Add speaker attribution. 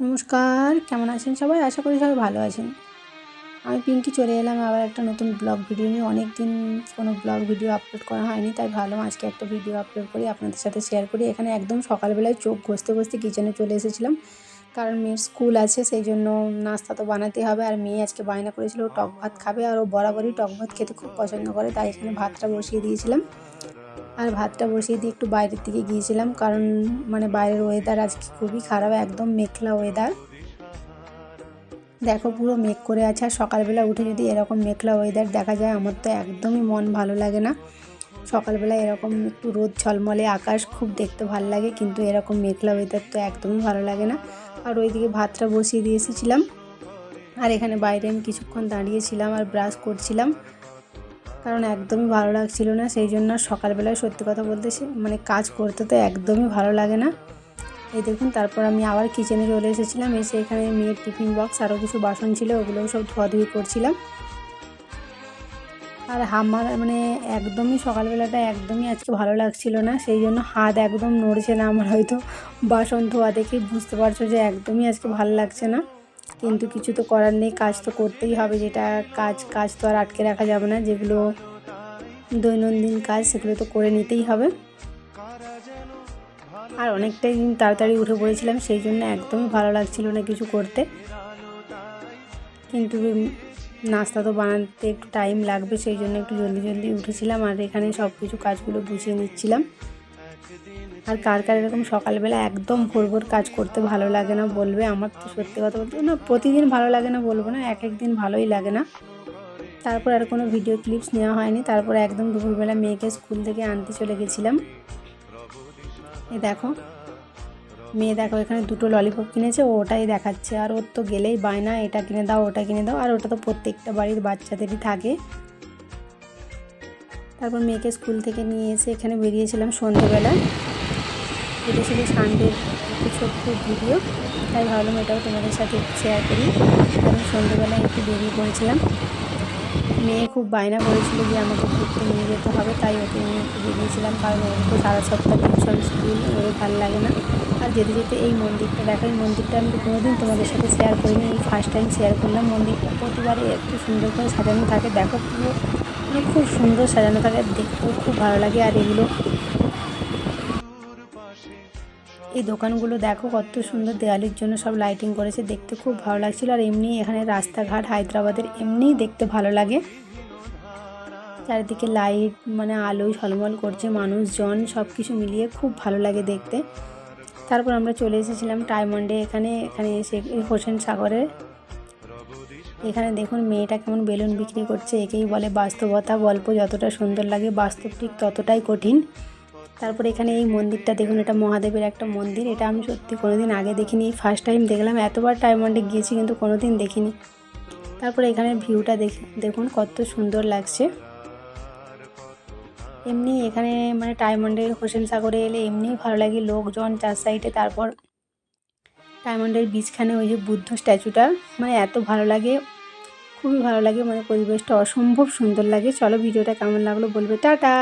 Speaker 1: নমস্কার, কেমন আছেন সবাই? আশা করি সবাই ভালো আছেন। আমি পিঙ্কি চলে এলাম আবার একটা নতুন ব্লগ ভিডিও নিয়ে। অনেক দিন কোনো ব্লগ ভিডিও আপলোড করা হয়নি, তাই ভাবলাম আজকে একটা ভিডিও আপলোড করি, আপনাদের সাথে শেয়ার করি। এখানে একদম সকালবেলায় চোখ ঘষতে ঘষতে কিচেনে চলে এসেছিলাম। কারণ মেয়ের স্কুল আছে, সেই জন্য নাস্তা তো বানাতে হবে। আর মেয়ে আজকে বায়না করেছিল টক ভাত খাবে, আর ও বরাবরই টক ভাত খেতে খুব পছন্দ করে, তাই এখানে ভাতটা বসিয়ে দিয়েছিলাম। আর ভাতটা বসিয়ে দিয়ে একটু বাইরের দিকে গিয়েছিলাম, কারণ মানে বাইরের ওয়েদার আজকে খুবই খারাপ, একদম মেঘলা ওয়েদার দেখো পুরো মেঘ করে আছে, আর সকালবেলা উঠে যদি এরকম মেঘলা ওয়েদার দেখা যায়, আমার তো একদমই মন ভালো লাগে না। সকালবেলা এরকম একটু রোদ ঝলমলে আকাশ খুব দেখতে ভালো লাগে, কিন্তু এরকম মেঘলা ওয়েদার তো একদমই ভালো লাগে না। আর ওইদিকে ভাতটা বসিয়ে দিয়ে এসেছিলাম, আর এখানে বাইরে আমি কিছুক্ষণ দাঁড়িয়েছিলাম আর ব্রাশ করছিলাম। কারণ একদমই ভালো লাগছিল না, সেই জন্য সকালবেলায় সত্যি কথা বলতে মানে কাজ করতে তো একদমই ভালো লাগে না। এই দেখুন, তারপর আমি আবার কিচেনে চলে এসেছিলাম, এসে এখানে মেয়ের টিফিন বক্স আরও কিছু বাসন ছিল, ওগুলোও সব ধোয়াধুয়ি করছিলাম। আর আমার মানে একদমই সকালবেলাটা একদমই আজকে ভালো লাগছিল না, সেই জন্য হাত একদম নড়ছে না আমার হয়তো। বাসন ধোয়া দেখে বুঝতে পারছ যে একদমই আজকে ভালো লাগছে না। কিন্তু কিছু তো করার নেই, কাজ তো করতেই হবে। যেটা কাজ কাজ তো আর আটকে রাখা যাবে না। যেগুলো দৈনন্দিন কাজ, সেগুলো তো করে নিতেই হবে। আর অনেকটাই তাড়াতাড়ি উঠে পড়েছিলাম, সেই জন্য একদমই ভালো লাগছিল না কিছু করতে। কিন্তু নাস্তা তো বানাতে একটু টাইম লাগবে, সেই জন্য একটু জলদি জলদি উঠেছিলাম। আর এখানে সব কিছু কাজগুলো বুঝিয়ে নিচ্ছিলাম। আর কার কার এরকম সকালবেলা একদম ভোর ভোর কাজ করতে ভালো লাগে না বলবে, আমার তো সত্যি কথা বলতে না, প্রতিদিন ভালো লাগে না বলব না এক এক দিন ভালোই লাগে না। তারপর আর কোনো ভিডিও ক্লিপস নেওয়া হয়নি, তারপর একদম দুপুরবেলা মেয়েকে স্কুল থেকে আনতে চলে গেছিলাম। এ দেখো, মেয়ে দেখো এখানে দুটো ললিপপ কিনেছে, ও ওটাই দেখাচ্ছে, আর ওর তো গেলেই বায়না, এটা কিনে দাও, ওটা কিনে দাও, আর ওটা তো প্রত্যেকটা বাড়ির বাচ্চাদেরই থাকে। তারপর মেয়েকে স্কুল থেকে নিয়ে এসে এখানে বেরিয়েছিলাম সন্ধেবেলা। এটা ছিল সানডের একটু ছোট্ট ভিডিও তাই ভাবলাম এটাও তোমাদের সাথে শেয়ার করি। কারণ সন্ধেবেলায় একটু বেরিয়ে পড়েছিলাম মেয়ে খুব বায়না করেছিল যে আমাকে ঘুরতে নিয়ে যেতে হবে, তাই ওকে নিয়ে একটু বেরিয়েছিলাম। কারণ ওর তো সারা সপ্তাহ টিউশন স্কুল ওরে ভালো লাগে না। আর যেতে যেতে এই মন্দিরটা দেখো, এই মন্দিরটা আমি কোনোদিন তোমাদের সাথে শেয়ার করিনি। এই ফার্স্ট টাইম শেয়ার করলাম। মন্দিরটা প্রতিবারে একটু সুন্দর করে সাজানো থাকে। দেখো পুরো মানে খুব সুন্দর সাজানো থাকে। দেখতেও খুব ভালো লাগে। আর এগুলো এই দোকানগুলো দেখো কত সুন্দর দেওয়ালির জন্য সব লাইটিং করেছে, দেখতে খুব ভালো লাগছিল। আর এমনি এখানে রাস্তাঘাট, হায়দ্রাবাদের এমনিই দেখতে ভালো লাগে। চারিদিকে লাইট মানে আলো ঝলমল করছে মানুষজন সব কিছু মিলিয়ে খুব ভালো লাগে দেখতে। তারপর আমরা চলে এসেছিলাম টাইমন্ডে এখানে এখানে এসে হোসেন সাগরে। এখানে দেখুন মেয়েটা কেমন বেলুন বিক্রি করছে, একেই বলে বাস্তবতা। গল্প যতটা সুন্দর লাগে, বাস্তব ঠিক ততটাই কঠিন। তারপর এখানে এই মন্দিরটা দেখুন, এটা মহাদেবের একটা মন্দির। এটা আমি সত্যি কোনোদিন আগে দেখিনি ফার্স্ট টাইম দেখলাম, এতবার টাইমন্ডে গিয়েছি, কিন্তু কোনোদিন দেখিনি। তারপরে এখানে ভিউটা দেখ, দেখুন, কত সুন্দর লাগছে। এমনি এখানে মানে টাইমন্ডের হোসেন সাগরে এলে এমনিই ভালো লাগে, লোকজন চার সাইডে তারপর ডায়মন্ডের বীজখানে ওই যে বুদ্ধ স্ট্যাচুটা মানে এত ভালো লাগে, খুবই ভালো লাগে মানে পরিবেশটা অসম্ভব সুন্দর লাগে। চলো, ভিডিওটা কেমন লাগল বলবে, টাটা!